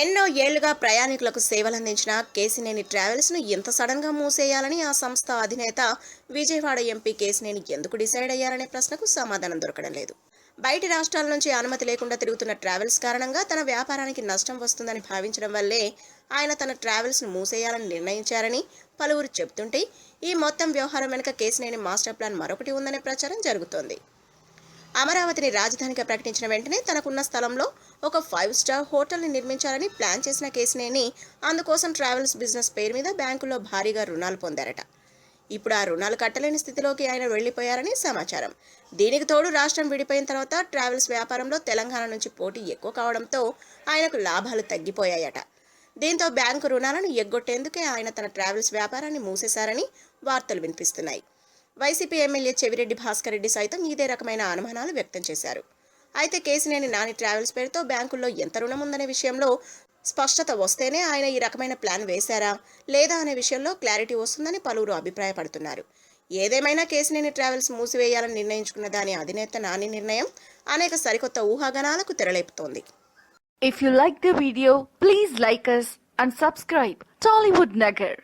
ఎన్నో ఏళ్ళుగా ప్రయాణికులకు సేవలందించిన కేసినేని ట్రావెల్స్ను ఎంత సడన్గా మూసేయాలని ఆ సంస్థ అధినేత విజయవాడ ఎంపీ కేసినేని ఎందుకు డిసైడ్ అయ్యారనే ప్రశ్నకు సమాధానం దొరకడం లేదు. బయటి రాష్ట్రాల నుంచి అనుమతి లేకుండా తిరుగుతున్న ట్రావెల్స్ కారణంగా తన వ్యాపారానికి నష్టం వస్తుందని భావించడం వల్లే ఆయన తన ట్రావెల్స్ను మూసేయాలని నిర్ణయించారని పలువురు చెబుతుంటే ఈ మొత్తం వ్యవహారం వెనుక కేసినేని మాస్టర్ ప్లాన్ మరొకటి ఉందనే ప్రచారం జరుగుతోంది. అమరావతిని రాజధానిగా ప్రకటించిన వెంటనే తనకున్న స్థలంలో ఒక ఫైవ్ స్టార్ హోటల్ని నిర్మించాలని ప్లాన్ చేసిన కేసినేని అందుకోసం ట్రావెల్స్ బిజినెస్ పేరు మీద బ్యాంకులో భారీగా రుణాలు పొందారట. ఇప్పుడు ఆ రుణాలు కట్టలేని స్థితిలోకి ఆయన వెళ్ళిపోయారని సమాచారం. దీనికి తోడు రాష్ట్రం విడిపోయిన తర్వాత ట్రావెల్స్ వ్యాపారంలో తెలంగాణ నుంచి పోటీ ఎక్కువ కావడంతో ఆయనకు లాభాలు తగ్గిపోయాయట. దీంతో బ్యాంకు రుణాలను ఎగ్గొట్టేందుకే ఆయన తన ట్రావెల్స్ వ్యాపారాన్ని మూసేశారని వార్తలు వినిపిస్తున్నాయి. వైసీపీ ఎమ్మెల్యే చెవిరెడ్డి భాస్కర్ రెడ్డి సైతం ఇదే రకమైన అనుమానాలు వ్యక్తం చేశారు. అయితే కేసినేని నాని ట్రావెల్స్ పేరుతో బ్యాంకుల్లో ఎంత రుణం ఉందనే విషయంలో స్పష్టత వస్తేనే ఆయన ఈ రకమైన ప్లాన్ వేశారా లేదా అనే విషయంలో క్లారిటీ వస్తుందని పలువురు అభిప్రాయపడుతున్నారు. ఏదేమైనా కేసినేని ట్రావెల్స్ మూసివేయాలని నిర్ణయించుకున్న దాని అధినేత నాని నిర్ణయం అనేక సరికొత్త ఊహాగానాలకు తెరలేపుతోంది. If you like the video please like us and subscribe Tollywood Nagar